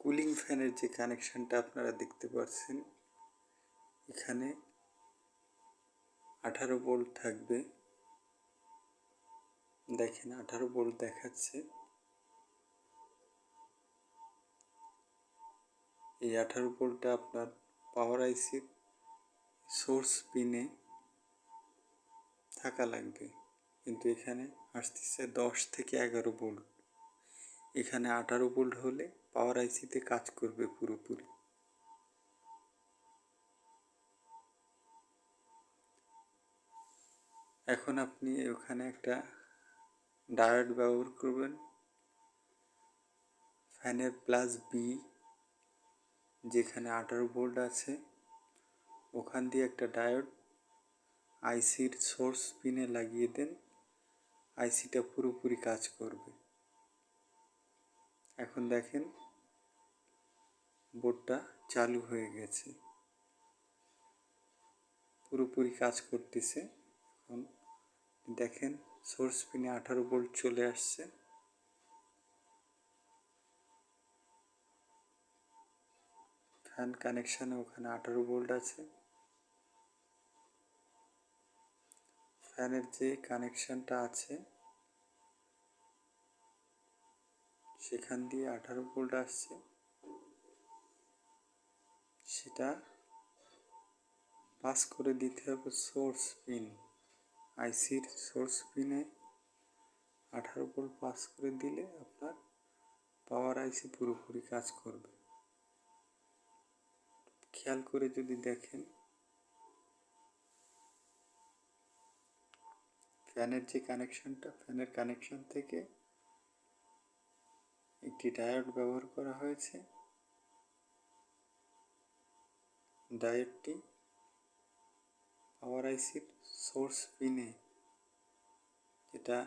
Cooling ফ্যানের যে কানেকশানটা আপনারা দেখতে পাচ্ছেন, এখানে আঠারো ভোল্ট থাকবে। দেখেন, আঠারো ভোল্ট দেখাচ্ছে। এই আঠারো ভোল্টটা আপনার পাওয়ার আইসির সোর্স পিনে থাকা লাগবে। কিন্তু এখানে আসতেছে দশ থেকে এগারো ভোল্ট। এখানে আঠারো ভোল্ট হলে পাওয়ার আইসিতে কাজ করবে পুরোপুরি। এখন আপনি ওখানে একটা ডায়োড ব্যবহার করবেন। ফ্যানের প্লাস বি যেখানে আঠারো ভোল্ট আছে। ওখান দিয়ে একটা ডায়োড আইসির সোর্স পিনে লাগিয়ে দেন। আইসিটা পুরোপুরি কাজ করবে। এখন দেখেন বোর্ডটা চালু হয়ে গেছে। পুরোপুরি কাজ করতেছে। এখন দেখেন সোর্স পিনে আঠারো ভোল্ট চলে আসছে। ফ্যান কানেকশানে ওখানে আঠারো ভোল্ট আছে। ফ্যানের যে কানেকশানটা আছে সেখান দিয়ে আঠারো ভোল্ট আসছে। সেটা পাস করে দিতে হবে সোর্স পিন আইসির সোর্স পিনে আঠারো ভোল্ট পাস করে দিলে আপনার পাওয়ার আইসি পুরোপুরি কাজ করবে। খেয়াল করে যদি দেখেন ফ্যানের যে কানেকশনটা ফ্যানের কানেকশন থেকে একটি ডায়োড ব্যবহার করা হয়েছে। ডায়োডটি পাওয়ার আইসির সোর্স পিনে যেটা